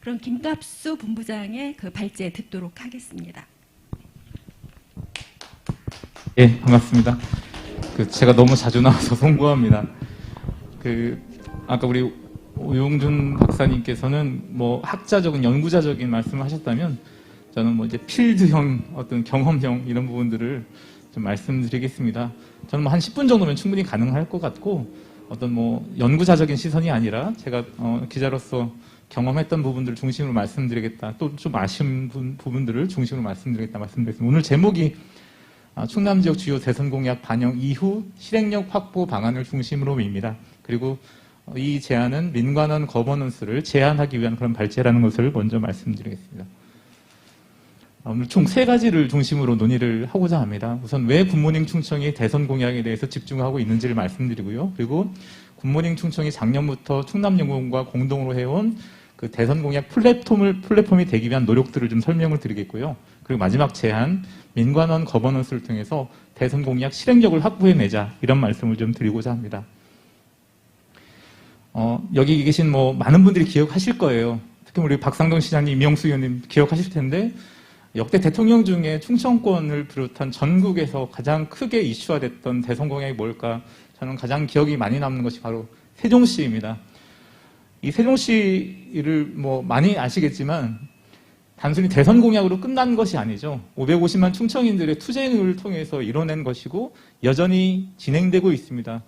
그런 김갑수 본부장의 그 발제 듣도록 하겠습니다. 예, 반갑습니다. 그 제가 너무 자주 나와서 송구합니다. 그 아까 우리 오용준 박사님께서는 뭐 학자적인 연구자적인 말씀을 하셨다면 저는 뭐 이제 필드형 어떤 경험형 이런 부분들을 좀 말씀드리겠습니다. 저는 뭐 한 10분 정도면 충분히 가능할 것 같고 어떤 뭐 연구자적인 시선이 아니라 제가 어, 기자로서 경험했던 부분들을 중심으로 말씀드리겠다. 또 좀 아쉬운 부- 부분들을 중심으로 말씀드리겠다 말씀드리겠습니다. 오늘 제목이 아, 충남 지역 주요 대선 공약 반영 이후 실행력 확보 방안을 중심으로입니다. 그리고 어, 이 제안은 민관원 거버넌스를 제한하기 위한 그런 발제라는 것을 먼저 말씀드리겠습니다. 아, 오늘 총 세 가지를 중심으로 논의를 하고자 합니다. 우선 왜 굿모닝 충청이 대선 공약에 대해서 집중하고 있는지를 말씀드리고요. 그리고 굿모닝 충청이 작년부터 충남 연구원과 공동으로 해온 그 대선 공약 플랫폼을 플랫폼이 되기 위한 노력들을 좀 설명을 드리겠고요. 그리고 마지막 제안 민관원 거버넌스를 통해서 대선 공약 실행력을 확보해내자 이런 말씀을 좀 드리고자 합니다. 어, 여기 계신 뭐 많은 분들이 기억하실 거예요. 특히 우리 박상동 시장님, 이명수 의원님 기억하실 텐데 역대 대통령 중에 충청권을 비롯한 전국에서 가장 크게 이슈화됐던 대선 공약이 뭘까? 저는 가장 기억이 많이 남는 것이 바로 세종시입니다. 이 세종시를 뭐 많이 아시겠지만 단순히 대선 공약으로 끝난 것이 아니죠. 550만 충청인들의 투쟁을 통해서 이뤄낸 것이고 여전히 진행되고 있습니다.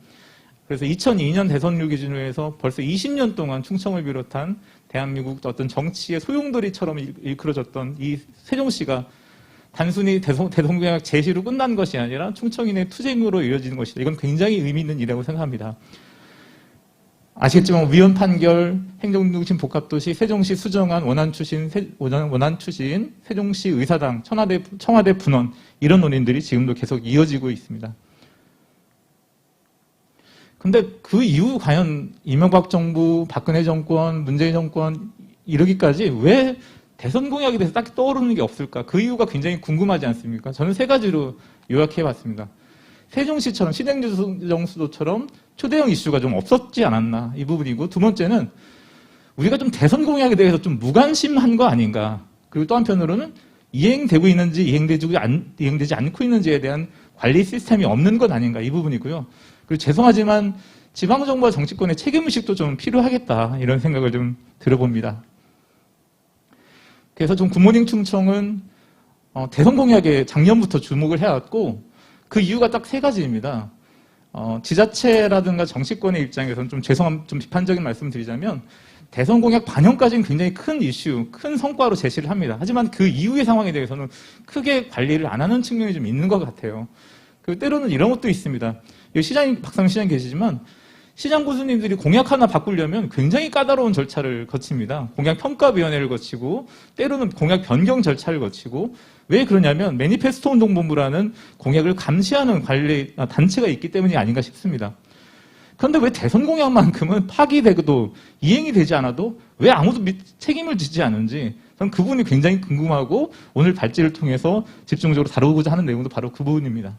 그래서 2002년 대선류 기준으로 해서 벌써 20년 동안 충청을 비롯한 대한민국 어떤 정치의 소용돌이처럼 일- 일컬어졌던 이 세종시가 단순히 대선, 대선 공약 제시로 끝난 것이 아니라 충청인의 투쟁으로 이어지는 것이다. 이건 굉장히 의미 있는 일이라고 생각합니다. 아시겠지만 위헌 판결, 행정중심 복합도시, 세종시 수정안, 원안 세- 원안, 추신, 세종시 의사당, 청와대, 청와대 분원 이런 논의들이 지금도 계속 이어지고 있습니다. 근데 그 이후 과연 이명박 정부, 박근혜 정권, 문재인 정권 이르기까지 왜 대선 공약에 대해서 딱 떠오르는 게 없을까? 그 이유가 굉장히 궁금하지 않습니까? 저는 세 가지로 요약해 봤습니다. 세종시처럼 시행정수도처럼 초대형 이슈가 좀 없었지 않았나 이 부분이고. 두 번째는 우리가 좀 대선 공약에 대해서 좀 무관심한 거 아닌가. 그리고 또 한편으로는 이행되고 있는지 이행되지, 않, 이행되지 않고 있는지에 대한 관리 시스템이 없는 것 아닌가 이 부분이고요. 그리고 죄송하지만 지방정부와 정치권의 책임의식도 좀 필요하겠다 이런 생각을 좀 들어봅니다. 그래서 좀 굿모닝 충청은 어, 대선 공약에 작년부터 주목을 해왔고 그 이유가 딱 세 가지입니다. 어, 지자체라든가 정치권의 입장에서는 좀 죄송한, 좀 비판적인 말씀 드리자면 대선 공약 반영까지는 굉장히 큰 이슈, 큰 성과로 제시를 합니다. 하지만 그 이후의 상황에 대해서는 크게 관리를 안 하는 측면이 좀 있는 것 같아요. 그 때로는 이런 것도 있습니다. 시장님, 박상 시장 계시지만 시장 교수님들이 공약 하나 바꾸려면 굉장히 까다로운 절차를 거칩니다. 공약 평가위원회를 거치고 때로는 공약 변경 절차를 거치고 왜 그러냐면 매니페스토 운동본부라는 공약을 감시하는 관리 아, 단체가 있기 때문이 아닌가 싶습니다. 그런데 왜 대선 공약만큼은 파기되고도 이행이 되지 않아도 왜 아무도 미- 책임을 지지 않은지 저는 그 부분이 굉장히 궁금하고 오늘 발제를 통해서 집중적으로 다루고자 하는 내용도 바로 그 부분입니다.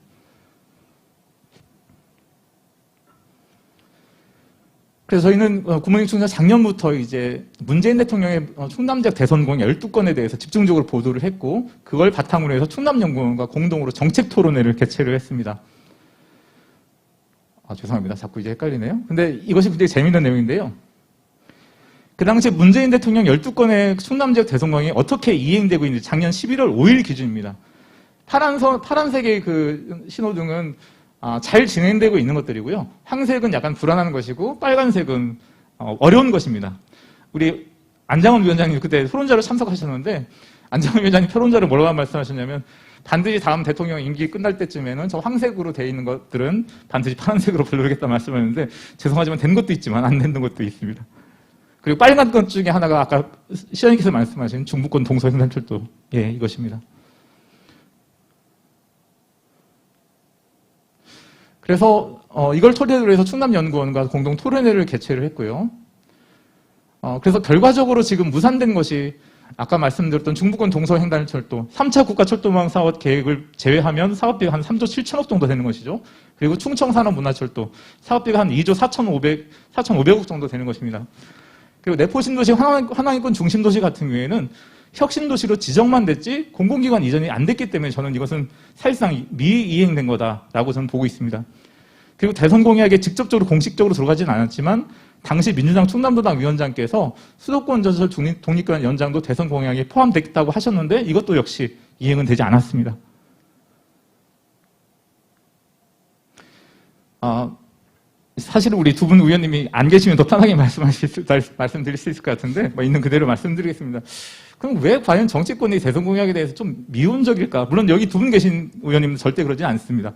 그래서 저희는 어, 구모닝 충남 작년부터 이제 문재인 대통령의 어, 충남 지역 대선 공약 12건에 대해서 집중적으로 보도를 했고 그걸 바탕으로 해서 충남연구원과 공동으로 정책 토론회를 개최를 했습니다. 아, 죄송합니다. 자꾸 이제 헷갈리네요. 근데 이것이 굉장히 재미있는 내용인데요. 그 당시 문재인 대통령 12건의 충남 지역 대선 공약이 어떻게 이행되고 있는지 작년 11월 5일 기준입니다. 파란선, 파란색의 그 신호등은 아, 잘 진행되고 있는 것들이고요. 황색은 약간 불안한 것이고 빨간색은 어, 어려운 것입니다. 우리 안장원 위원장님 그때 토론자로 참석하셨는데 안장원 위원장님 토론자로 뭐라고 말씀하셨냐면 반드시 다음 대통령 임기 끝날 때쯤에는 저 황색으로 돼 있는 것들은 반드시 파란색으로 불러오겠다 말씀하셨는데 죄송하지만 된 것도 있지만 안된 것도 있습니다. 그리고 빨간 것 중에 하나가 아까 시장님께서 말씀하신 중부권 동서횡단철도 예 이것입니다. 그래서 어, 이걸 토대로 해서 충남연구원과 공동 토론회를 개최를 했고요. 어, 그래서 결과적으로 지금 무산된 것이 아까 말씀드렸던 중부권 동서횡단철도 3차 국가철도망 사업 계획을 제외하면 사업비가 한 3조 7천억 정도 되는 것이죠. 그리고 충청산업문화철도 사업비가 한 2조 4,500, 4,500억 정도 되는 것입니다. 그리고 내포 신도시 하나- 하나인권 중심도시 같은 경우에는 혁신도시로 지정만 됐지 공공기관 이전이 안 됐기 때문에 저는 이것은 사실상 미이행된 거다라고 저는 보고 있습니다. 그리고 대선 공약에 직접적으로 공식적으로 들어가진 않았지만 당시 민주당 충남도당 위원장께서 수도권 전설 독립- 독립기관 연장도 대선 공약에 포함됐다고 하셨는데 이것도 역시 이행은 되지 않았습니다. 아, 사실은 우리 두 분 의원님이 안 계시면 더 편하게 말씀하실 수, 말- 말씀드릴 수 있을 것 같은데 뭐 있는 그대로 말씀드리겠습니다. 그럼 왜 과연 정치권이 대선 공약에 대해서 좀 미온적일까? 물론 여기 두 분 계신 의원님은 절대 그러지 않습니다.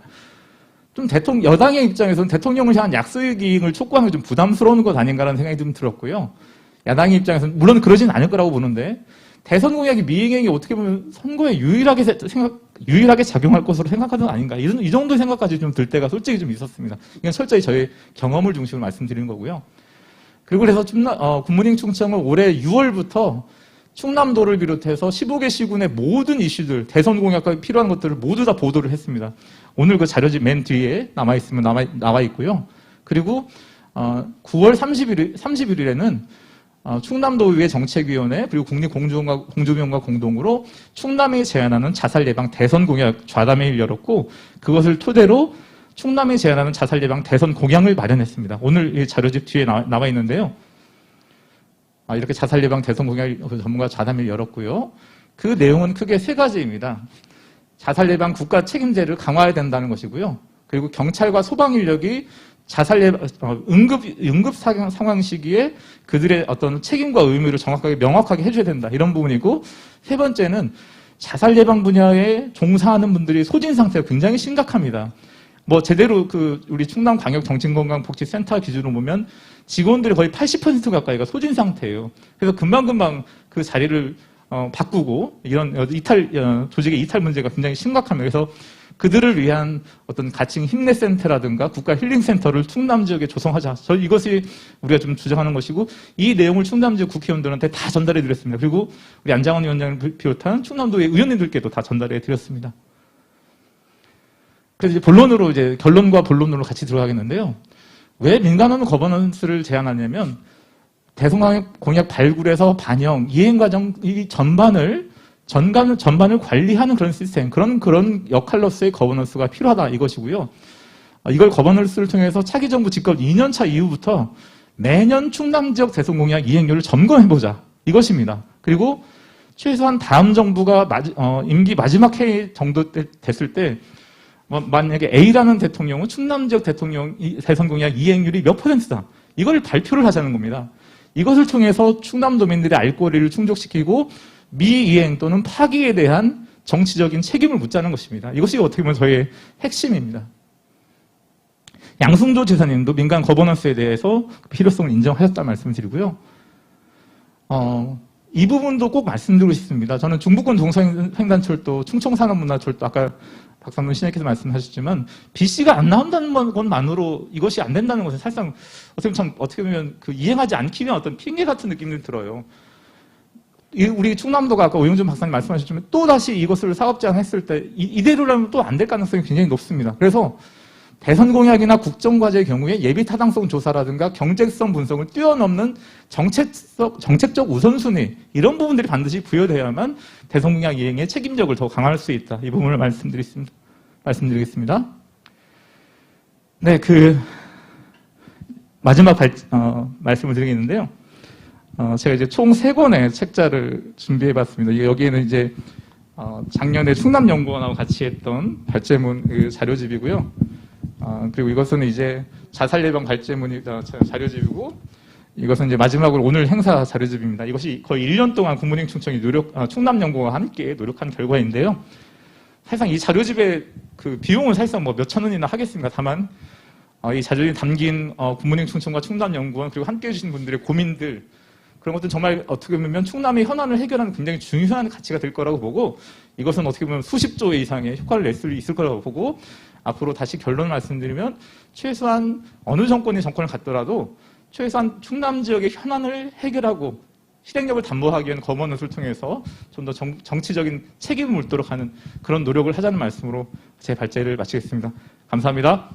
좀 대통령 여당의 입장에서는 대통령을 향한 약속의 기행을 촉구하는 게 좀 부담스러운 것 아닌가라는 생각이 좀 들었고요. 야당의 입장에서는 물론 그러진 않을 거라고 보는데 대선 공약이 미행행이 어떻게 보면 선거에 유일하게 세- 생각 유일하게 작용할 것으로 생각하는 거 아닌가 이런 이 정도 생각까지 좀 들 때가 솔직히 좀 있었습니다. 이건 철저히 저의 경험을 중심으로 말씀드리는 거고요. 그리고 그래서 충남 어, 국민행 충청은 올해 6월부터 충남도를 비롯해서 15개 시군의 모든 이슈들, 대선 공약과 필요한 것들을 모두 다 보도를 했습니다. 오늘 그 자료집 맨 뒤에 남아 있으면 남아, 나와 있고요. 그리고 어, 9월 30일, 31일에는 어, 충남도의회 정책위원회 그리고 국립공조위원과 공조위원과 공동으로 충남이 제안하는 자살 예방 대선 공약 좌담회를 열었고 그것을 토대로 충남이 제안하는 자살 예방 대선 공약을 마련했습니다. 오늘 이 자료집 뒤에 나, 나와 있는데요. 아, 이렇게 자살 예방 대선 공약 전문가 좌담회를 열었고요. 그 내용은 크게 세 가지입니다. 자살 예방 국가 책임제를 강화해야 된다는 것이고요. 그리고 경찰과 소방 인력이 자살 예방 어, 응급 응급 상황 시기에 그들의 어떤 책임과 의무를 정확하게 명확하게 해줘야 된다 이런 부분이고 세 번째는 자살 예방 분야에 종사하는 분들이 소진 상태가 굉장히 심각합니다. 뭐 제대로 그 우리 충남 광역 정신건강복지센터 기준으로 보면 직원들이 거의 80% 가까이가 소진 상태예요. 그래서 금방금방 그 자리를 어, 바꾸고 이런 이탈 어, 조직의 이탈 문제가 굉장히 심각합니다. 그래서 그들을 위한 어떤 가칭 힘내센터라든가 국가 힐링센터를 충남 지역에 조성하자. 저 이것이 우리가 좀 주장하는 것이고 이 내용을 충남 지역 국회의원들한테 다 전달해 드렸습니다. 그리고 우리 안장원 위원장을 비롯한 충남도의 의원님들께도 다 전달해 드렸습니다. 그래서 이제 본론으로 이제 결론과 본론으로 같이 들어가겠는데요. 왜 민간원 거버넌스를 제안하냐면 대선 공약 발굴에서 반영, 이행 과정 이 전반을 전반 전반을 관리하는 그런 시스템, 그런 그런 역할로서의 거버넌스가 필요하다 이것이고요. 어, 이걸 거버넌스를 통해서 차기 정부 집권 2년 차 이후부터 매년 충남 지역 대선 공약 이행률을 점검해 보자 이것입니다. 그리고 최소한 다음 정부가 어, 임기 마지막 해 정도 때- 됐을 때 뭐, 만약에 A라는 대통령은 충남 지역 대통령 이- 대선 공약 이행률이 몇 퍼센트다. 이걸 발표를 하자는 겁니다. 이것을 통해서 충남 도민들의 알 권리를 충족시키고 미이행 또는 파기에 대한 정치적인 책임을 묻자는 것입니다. 이것이 어떻게 보면 저의 핵심입니다. 양승조 지사님도 민간 거버넌스에 대해서 그 필요성을 인정하셨다 말씀드리고요. 어, 이 부분도 꼭 말씀드리고 싶습니다. 저는 중부권 동서횡단철도, 충청산업문화철도 아까 박상돈 신혜께서 말씀하셨지만 BC가 안 나온다는 것만으로 이것이 안 된다는 것은 사실상 어떻게 보면 참 어떻게 보면 그 이행하지 않기 위한 어떤 핑계 같은 느낌이 들어요. 이- 우리 충남도가 아까 오영준 박사님 말씀하셨지만 또 다시 이것을 사업 제안했을 때 이, 이대로라면 또 안 될 가능성이 굉장히 높습니다. 그래서 대선 공약이나 국정과제의 경우에 예비 타당성 조사라든가 경제성 분석을 뛰어넘는 정책적, 정책적 우선순위 이런 부분들이 반드시 부여돼야만 대선 공약 이행의 책임력을 더 강화할 수 있다. 이 부분을 말씀드리겠습니다. 말씀드리겠습니다. 네, 그 마지막 발- 어, 말씀을 드리겠는데요. 어, 제가 이제 총 세 권의 책자를 준비해 봤습니다. 여기에는 이제 어, 작년에 충남연구원하고 같이 했던 발제문 그 자료집이고요. 어, 그리고 이것은 이제 자살 예방 발제문이 어, 자- 자료집이고 이것은 이제 마지막으로 오늘 행사 자료집입니다. 이것이 거의 1년 동안 국민행 충청이 노력, 어, 충남연구와 함께 노력한 결과인데요. 사실상 이 자료집의 그 비용은 사실상 뭐 몇천 원이나 하겠습니다. 다만 어, 이 자료에 담긴 어, 국민행 충청과 충남연구원 그리고 함께해 주신 분들의 고민들 그런 것들은 정말 어떻게 보면 충남의 현안을 해결하는 굉장히 중요한 가치가 될 거라고 보고 이것은 어떻게 보면 수십 조 이상의 효과를 낼 수 있을 거라고 보고 앞으로 다시 결론을 말씀드리면 최소한 어느 정권이 정권을 갖더라도 최소한 충남 지역의 현안을 해결하고 실행력을 담보하기 위한 거버넌스를 통해서 좀 더 정치적인 책임을 묻도록 하는 그런 노력을 하자는 말씀으로 제 발제를 마치겠습니다. 감사합니다.